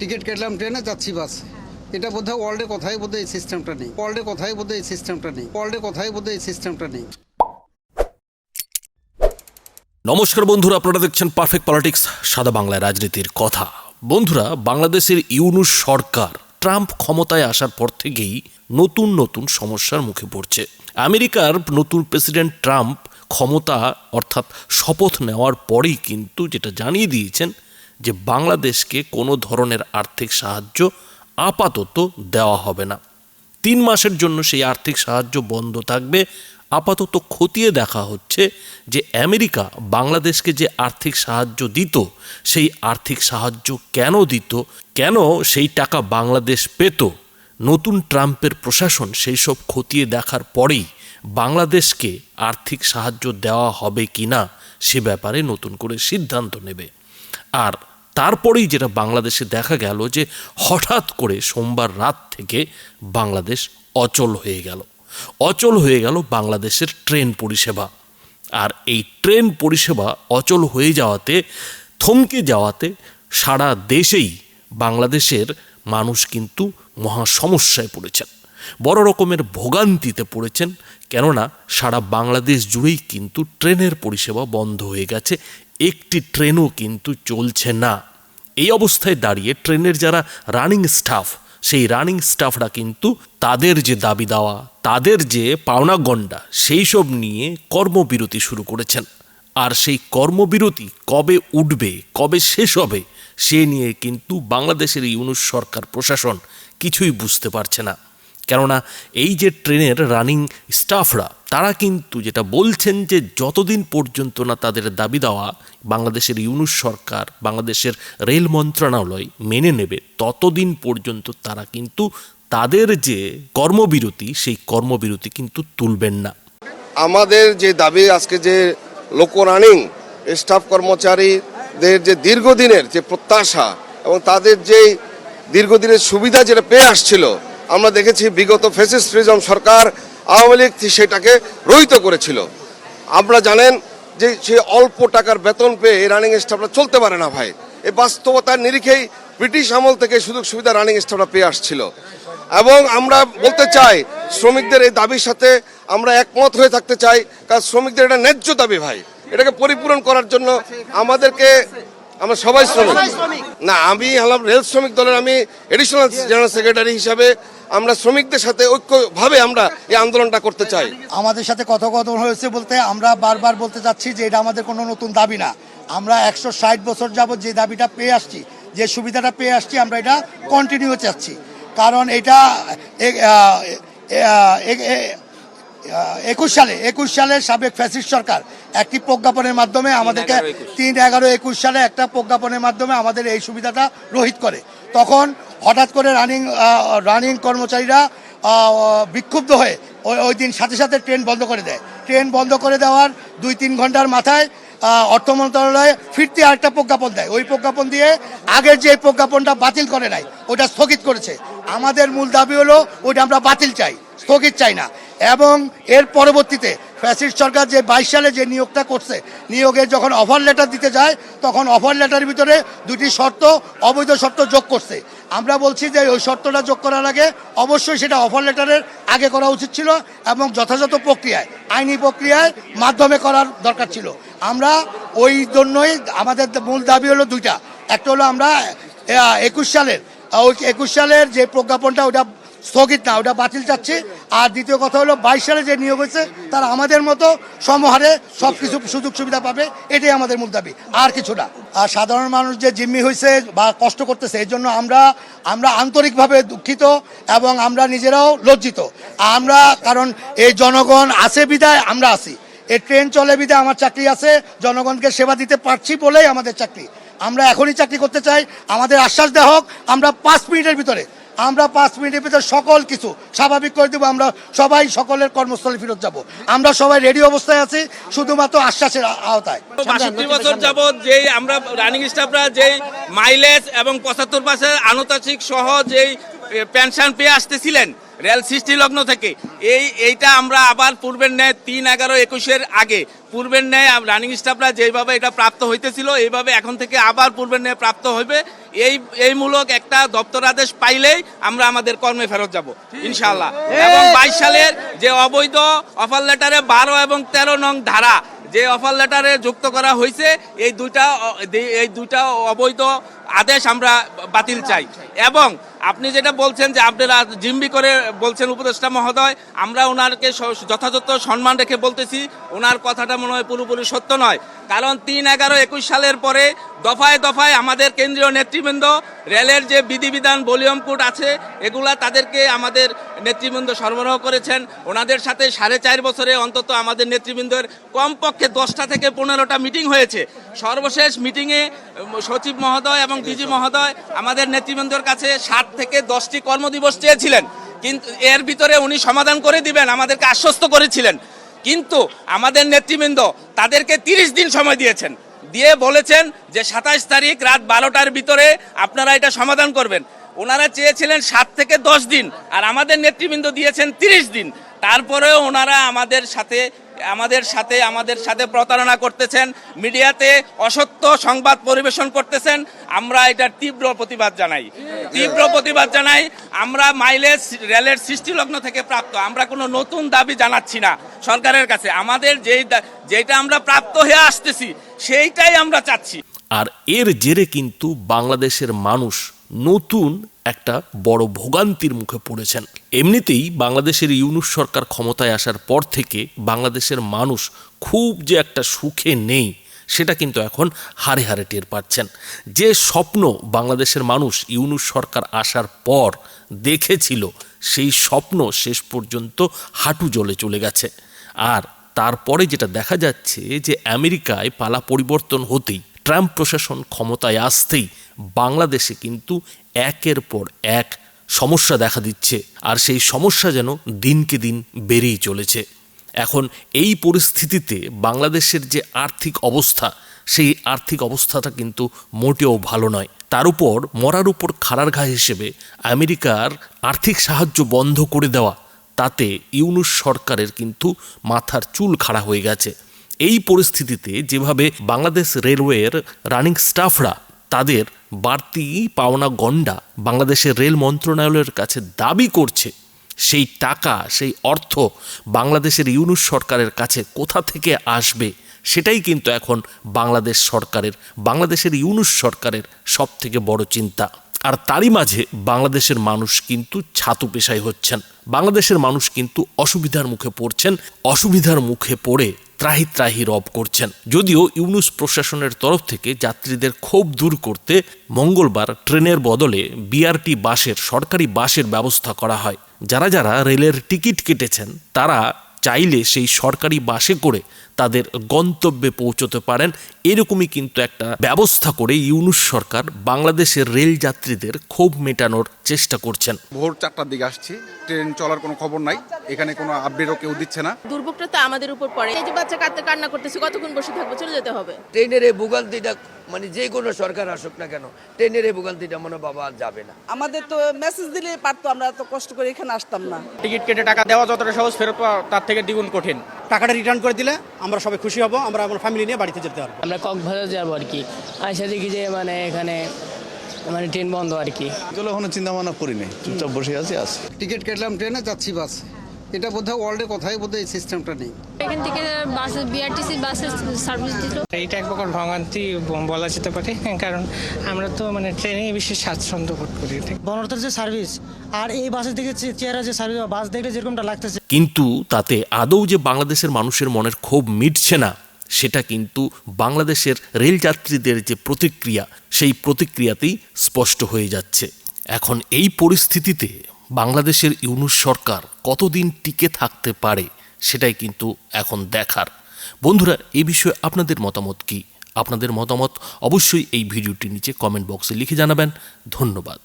Ticket কাটলাম ট্রেনে, যাচ্ছি বাস। এটা বোধহয় ওয়ার্ল্ডে কোথায় বোধহয় এই সিস্টেমটা নেই। ওয়ার্ল্ডে কোথায় বোধহয় এই সিস্টেমটা নেই। ওয়ার্ল্ডে কোথায় বোধহয় এই সিস্টেমটা নেই। নমস্কার বন্ধুরা, আপনারা দেখছেন পারফেক্ট পলিটিক্স সাদা বাংলায় রাজনীতির কথা। বন্ধুরা, বাংলাদেশের ইউনুস সরকার ট্রাম্প ক্ষমতায় আসার পর থেকেই নতুন নতুন সমস্যার মুখে পড়ছে। আমেরিকার নতুন প্রেসিডেন্ট ট্রাম্প ক্ষমতা, অর্থাৎ শপথ নেওয়ার পরেই কিন্তু যেটা জানিয়ে দিয়েছেন যে বাংলাদেশকে কোনো ধরনের আর্থিক সাহায্য আপাতত দেওয়া হবে না। তিন মাসের জন্য সেই আর্থিক সাহায্য বন্ধ থাকবে। আপাতত খতিয়ে দেখা হচ্ছে যে আমেরিকা বাংলাদেশকে যে আর্থিক সাহায্য দিত, সেই আর্থিক সাহায্য কেন দিত, কেন সেই টাকা বাংলাদেশ পেত, নতুন ট্রাম্পের প্রশাসন সেই সব খতিয়ে দেখার পরেই বাংলাদেশকে আর্থিক সাহায্য দেওয়া হবে কি না সে ব্যাপারে নতুন করে সিদ্ধান্ত নেবে। আর তারপরেই যেটা বাংলাদেশে দেখা গেল যে হঠাৎ করে সোমবার রাত থেকে বাংলাদেশ অচল হয়ে গেল। অচল হয়ে গেল বাংলাদেশের ট্রেন পরিষেবা। আর এই ট্রেন পরিষেবা অচল হয়ে যাওয়াতে, থমকে যাওয়াতে সারা দেশেই বাংলাদেশের মানুষ কিন্তু মহা সমস্যায় পড়েছেন। বড় রকমের ভোগান্তিতে পড়েছেন। কেননা সারা বাংলাদেশ জুড়েই কিন্তু ট্রেনের পরিষেবা বন্ধ হয়ে গেছে একটি ট্রেনও কিন্তু চলছে না। এই অবস্থায় দাঁড়িয়ে ট্রেনের যারা রানিং স্টাফ সেই রানিং স্টাফরা কিন্তু তাদের যে দাবি দেওয়া, তাদের যে পাওনা গণ্ডা, সেই সব নিয়ে কর্মবিরতি শুরু করেছেন। আর সেই কর্মবিরতি কবে উঠবে, কবে শেষ হবে, সে নিয়ে কিন্তু বাংলাদেশের ইউনুস সরকার প্রশাসন কিছুই বুঝতে পারছে না। কেননা এই যে ট্রেনের রানিং স্টাফরা তারা কিন্তু যেটা বলছেন যে যতদিন পর্যন্ত না তাদের দাবি দেওয়া বাংলাদেশের ইউনুস সরকার, বাংলাদেশের রেল মন্ত্রণালয় মেনে নেবে, ততদিন পর্যন্ত তারা কিন্তু তাদের যে কর্মবিরতি, সেই কর্মবিরতি কিন্তু তুলবেন না। আমাদের যে দাবি আজকে যে লোকরানিং স্টাফ কর্মচারীদের যে দীর্ঘদিনের যে প্রত্যাশা এবং তাদের যে দীর্ঘদিনের সুবিধা যেটা পেয়ে আসছিল আমরা দেখেছি বিগত ফেসিস্ট রিজম সরকার আওয়ামী লীগ সেটাকে রহিত করেছিল। আমরা জানেন যে সে অল্প টাকার বেতন পেয়ে এই রানিং স্টাফরা চলতে পারে না ভাই। এই বাস্তবতার নিরিখেই ব্রিটিশ আমল থেকে সুযোগ সুবিধা রানিং স্টাফরা পেয়ে আসছিল। এবং আমরা বলতে চাই, শ্রমিকদের এই দাবির সাথে আমরা একমত হয়ে থাকতে চাই, কারণ শ্রমিকদের এটা ন্যায্য দাবি ভাই। এটাকে পরিপূরণ করার জন্য আমাদেরকে আমরা সবাই শ্রমিক। না আমি হলাম রেল শ্রমিক দলের আমি এডিশনাল জেনারেল সেক্রেটারি হিসাবে আমরা শ্রমিকদের সাথে ঐক্যভাবে আমরা এই আন্দোলনটা করতে চাই। আমাদের সাথে কথোপকথন হয়েছে বলতে আমরা বারবার বলতে চাচ্ছি যে এটা আমাদের কোনো নতুন দাবি না। আমরা একশো ষাট বছর যাবত যে দাবিটা পেয়ে আসছি যে সুবিধাটা পেয়ে আসছি আমরা এটা কন্টিনিউ চাচ্ছি। কারণ এটা একুশ সালে একুশ সালে সাবেক ফ্যাসিস্ট সরকার। একটি প্রজ্ঞাপনের মাধ্যমে আমাদেরকে তিন এগারো একুশ সালে একটা প্রজ্ঞাপনের মাধ্যমে আমাদের এই সুবিধাটা রহিত করে। তখন হঠাৎ করে রানিং রানিং কর্মচারীরা বিক্ষুব্ধ হয়ে ওই ওই দিন সাথে সাথে ট্রেন বন্ধ করে দেয়। ট্রেন বন্ধ করে দেওয়ার দুই তিন ঘণ্টার মাথায় অর্থ মন্ত্রণালয়ে ফিরতি আরেকটা প্রজ্ঞাপন দেয়। ওই প্রজ্ঞাপন দিয়ে আগের যে প্রজ্ঞাপনটা বাতিল করে নাই ওটা স্থগিত করেছে। আমাদের মূল দাবি হলো ওইটা আমরা বাতিল চাই স্থগিত চাই না। এবং এর পরবর্তীতে ফ্যাসিস্ট সরকার যে বাইশ সালে যে নিয়োগটা করছে নিয়োগের যখন অফার লেটার দিতে যায়, তখন অফার লেটারের ভিতরে দুটি শর্ত, অবৈধ শর্ত যোগ করছে। আমরা বলছি যে ওই শর্তটা যোগ করার আগে অবশ্যই সেটা অফার লেটারের আগে করা উচিত ছিল এবং যথাযথ প্রক্রিয়ায়, আইনি প্রক্রিয়ায় মাধ্যমে করার দরকার ছিল। আমরা ওই জন্যই আমাদের মূল দাবি হলো দুইটা। একটা হলো আমরা একুশ সালের, ওই একুশ সালের যে প্রজ্ঞাপনটা ওটা স্থগিত না, ওটা বাতিল চাচ্ছি। আর দ্বিতীয় কথা হলো, বাইশ সালে যে নিয়োগ হয়েছে, তারা আমাদের মতো সমহারে সব কিছু সুযোগ সুবিধা পাবে, এটাই আমাদের মূল দাবি, আর কিছু না। আর সাধারণ মানুষ যে জিম্মি হয়েছে বা কষ্ট করতেছে এই জন্য আমরা আমরা আন্তরিকভাবে দুঃখিত এবং আমরা নিজেরাও লজ্জিত। আমরা, কারণ এই জনগণ আছে বিদায় আমরা আছি। এই ট্রেন চলে বিদায় আমার চাকরি আছে, জনগণকে সেবা দিতে পারছি বলেই আমাদের চাকরি। আমরা এখনই চাকরি করতে চাই, আমাদের আশ্বাস দেওয়া হোক, আমরা পাঁচ মিনিটের ভিতরে আমরা পাঁচ মিনিটের ভিতরে সকল কিছু স্বাভাবিক করে দেবো। আমরা সবাই সকলের কর্মস্থলে ফেরত যাব। আমরা সবাই রেডি অবস্থায় আছি, শুধুমাত্র আশ্বাসের আওতায়। বাষট্টি বছর যাবৎ যেই আমরা রানিং স্টাফরা যেই মাইলেজ এবং পঁচাত্তর পার্সেন্ট আনুতাসিক সহ যেই পেনশন পেয়ে আসতেছিলেন রেল সৃষ্টি লগ্ন থেকে। এই এইটা আমরা আবার পূর্বের ন্যায় তিন এগারো একুশের আগে পূর্বের ন্যায় রানিং স্টাফরা যেভাবে এটা প্রাপ্ত হইতেছিল এইভাবে এখন থেকে আবার পূর্বের ন্যায় প্রাপ্ত হইবে। এই এই মূলক একটা দপ্তর আদেশ পাইলেই আমরা আমাদের কর্মে ফেরত যাব ইনশাআল্লাহ। এবং বাইশ সালের যে অবৈধ অফার লেটারে বারো এবং তেরো নং ধারা যে অফার লেটারে যুক্ত করা হয়েছে এই দুইটা এই দুইটা অবৈধ আদেশ আমরা বাতিল চাই। এবং আপনি যেটা বলছেন যে আপনারা জিম্বি করে বলছেন উপদেষ্টা মহোদয়, আমরা ওনারকে যথাযথ সম্মান রেখে বলতেছি ওনার কথাটা মনে হয় পুরোপুরি সত্য নয়। কারণ তিন এগারো একুশ সালের পরে দফায় দফায় আমাদের কেন্দ্রীয় নেতৃবৃন্দ, রেলের যে বিধিবিধান ভলিউম কোড আছে, এগুলা তাদেরকে আমাদের নেতৃবৃন্দ সরবরাহ করেছেন। ওনাদের সাথে সাড়ে চার বছরে অন্তত আমাদের নেতৃবৃন্দের কমপক্ষে দশটা থেকে পনেরোটা মিটিং হয়েছে। সর্বশেষ মিটিংয়ে সচিব মহোদয় এবং ডিজি মহোদয় আমাদের নেতৃবৃন্দের কাছে ষাট থেকে দশটি কর্মদিবস চেয়েছিলেন। কিন্তু এর ভিতরে উনি সমাধান করে দিবেন, আমাদেরকে আশ্বস্ত করেছিলেন। কিন্তু আমাদের নেতৃবৃন্দ তাদেরকে তিরিশ দিন সময় দিয়েছেন। দিয়ে বলেছেন যে সাতাশ তারিখ রাত বারোটার ভিতরে আপনারা এটা সমাধান করবেন। ওনারা চেয়েছিলেন সাত থেকে দশ দিন, আর আমাদের নেতৃবৃন্দ দিয়েছেন তিরিশ দিন। তারপরেও ওনারা আমাদের সাথে আমাদের সাথে আমাদের সাথে প্রতারণা করতেছেন, মিডিয়াতে অসত্য সংবাদ পরিবেশন করতেছেন, আমরা এটার তীব্র প্রতিবাদ জানাই। তীব্র প্রতিবাদ জানাই, আমরা মাইলেজ রেলের সৃষ্টিলগ্ন থেকে প্রাপ্ত, আমরা কোনো নতুন দাবি জানাচ্ছি না সরকারের কাছে। আমাদের যেই যেটা আমরা প্রাপ্ত হয়ে আসতেছি, সেইটাই আমরা চাচ্ছি। আর এর জেরে কিন্তু বাংলাদেশের মানুষ নতুন একটা বড় ভোগান্তির মুখে পড়েছেন। এমনিতেই বাংলাদেশের ইউনুস সরকার ক্ষমতায় আসার পর থেকে বাংলাদেশের মানুষ খুব যে একটা সুখে নেই, সেটা কিন্তু এখন হারে হারে টের পাচ্ছেন। যে স্বপ্ন বাংলাদেশের মানুষ ইউনুস সরকার আসার পর দেখেছিল, সেই স্বপ্ন শেষ পর্যন্ত হাঁটু জলে চলে গেছে। আর তারপরে যেটা দেখা যাচ্ছে যে আমেরিকায় পালা পরিবর্তন হতেই ট্রাম্প প্রশাসন ক্ষমতায় আসতেই বাংলাদেশে কিন্তু একের পর এক সমস্যা দেখা দিচ্ছে, আর সেই সমস্যা যেন দিনকে দিন বেড়েই চলেছে। এখন এই পরিস্থিতিতে বাংলাদেশের যে আর্থিক অবস্থা, সেই আর্থিক অবস্থাটা কিন্তু মোটেও ভালো নয়। তার উপর মরার উপর খাড়ার ঘা হিসেবে আমেরিকার আর্থিক সাহায্য বন্ধ করে দেওয়া, তাতে ইউনুস সরকারের কিন্তু মাথার চুল খাড়া হয়ে গেছে। এই পরিস্থিতিতে যেভাবে বাংলাদেশ রেলওয়ের রানিং স্টাফরা তাদের বাড়তি পাওনা গণ্ডা বাংলাদেশের রেল মন্ত্রণালয়ের কাছে দাবি করছে, সেই টাকা, সেই অর্থ বাংলাদেশের ইউনুস সরকারের কাছে কোথা থেকে আসবে, সেটাই কিন্তু এখন বাংলাদেশ সরকারের, বাংলাদেশের ইউনুস সরকারের সব থেকে বড় চিন্তা। আর তারই মাঝে বাংলাদেশের মানুষ কিন্তু ছাতু পেশায় হচ্ছেন। বাংলাদেশের মানুষ কিন্তু অসুবিধার মুখে পড়ছেন, অসুবিধার মুখে পড়ে ত্রাহি ত্রাহি রব করছেন। যদিও ইউনুস প্রশাসনের তরফ থেকে যাত্রীদের ক্ষোভ দূর করতে মঙ্গলবার ট্রেনের বদলে বিআরটি বাসের সরকারি বাসের ব্যবস্থা করা হয়। যারা যারা রেলের টিকিট কেটেছেন, তারা চাইলে সেই সরকারি বাসে করে তাদের গন্তব্যে পৌঁছতে পারেন এরকমই কিন্তু একটা ব্যবস্থা করে ইউনুস সরকার বাংলাদেশের রেল যাত্রীদের ক্ষোভ মেটানোর চেষ্টা করছেন। ভোর চারটার দিকে আসছি। ট্রেন চলার কোনো খবর নাই। এখানে কোনো আপডেটও কেউ দিচ্ছে না। দুর্ভোগটা তো আমাদের উপর পড়ে। এই যে বাচ্চা কাঁদতে কান্না করতেছে কতক্ষণ বসে থাকব? চলে যেতে হবে। ট্রেনের এই ভোগান্তিটা মানে যে কোনো সরকার আসুক না কেন ট্রেনের এই ভোগান্তিটা মনে বাবা যাবে না। আমাদের তো মেসেজ দিলে পারতো আমরা এত কষ্ট করে এখানে আসতাম না। টিকিট কেটে টাকা দেওয়া যতটা সহজ ফেরত পাওয়া তার থেকে দ্বিগুণ কঠিন। টাকাটা রিটার্ন করে দিলে আমরা সবাই খুশি হব আমরা আমার ফ্যামিলি নিয়ে বাড়িতে যেতে পারব। আমরা কক্সবাজার যাব আর কি। আইসা দেখি যে মানে এখানে মানে ট্রেন বন্ধ আর কি। এগুলো কোনো চিন্তা ভাবনা করিনি চুপচাপ বসে আছি আছি। টিকিট কাটলাম ট্রেনে যাচ্ছি বাস। এটা বোধহয় ওয়ার্ল্ডে কোথায় বোধহয় এই সিস্টেমটা নেই। এখান থেকে বাসে বিআরটিসি বাসের সার্ভিস দিল। এইটা এক প্রকার ভোগান্তি বলা যেতে পারে কারণ আমরা তো মানে ট্রেনে বিশেষ স্বাচ্ছন্দ্য বোধ করি বনরথের যে সার্ভিস আর এই বাসের দিকে চেয়ারা যে সার্ভিস বাস দেখলে যেরকমটা লাগতেছে। কিন্তু তাতে আদৌ যে বাংলাদেশের মানুষের মনের ক্ষোভ মিটছে না সেটা কিন্তু বাংলাদেশের রেল যাত্রীদের যে প্রতিক্রিয়া, সেই প্রতিক্রিয়াতেই স্পষ্ট হয়ে যাচ্ছে। এখন এই পরিস্থিতিতে বাংলাদেশের ইউনুস সরকার কতদিন টিকে থাকতে পারে, সেটাই কিন্তু এখন দেখার। বন্ধুরা এই বিষয়ে আপনাদের মতামত কি? আপনাদের মতামত অবশ্যই এই ভিডিওটির নিচে কমেন্ট বক্সে লিখে জানাবেন। ধন্যবাদ।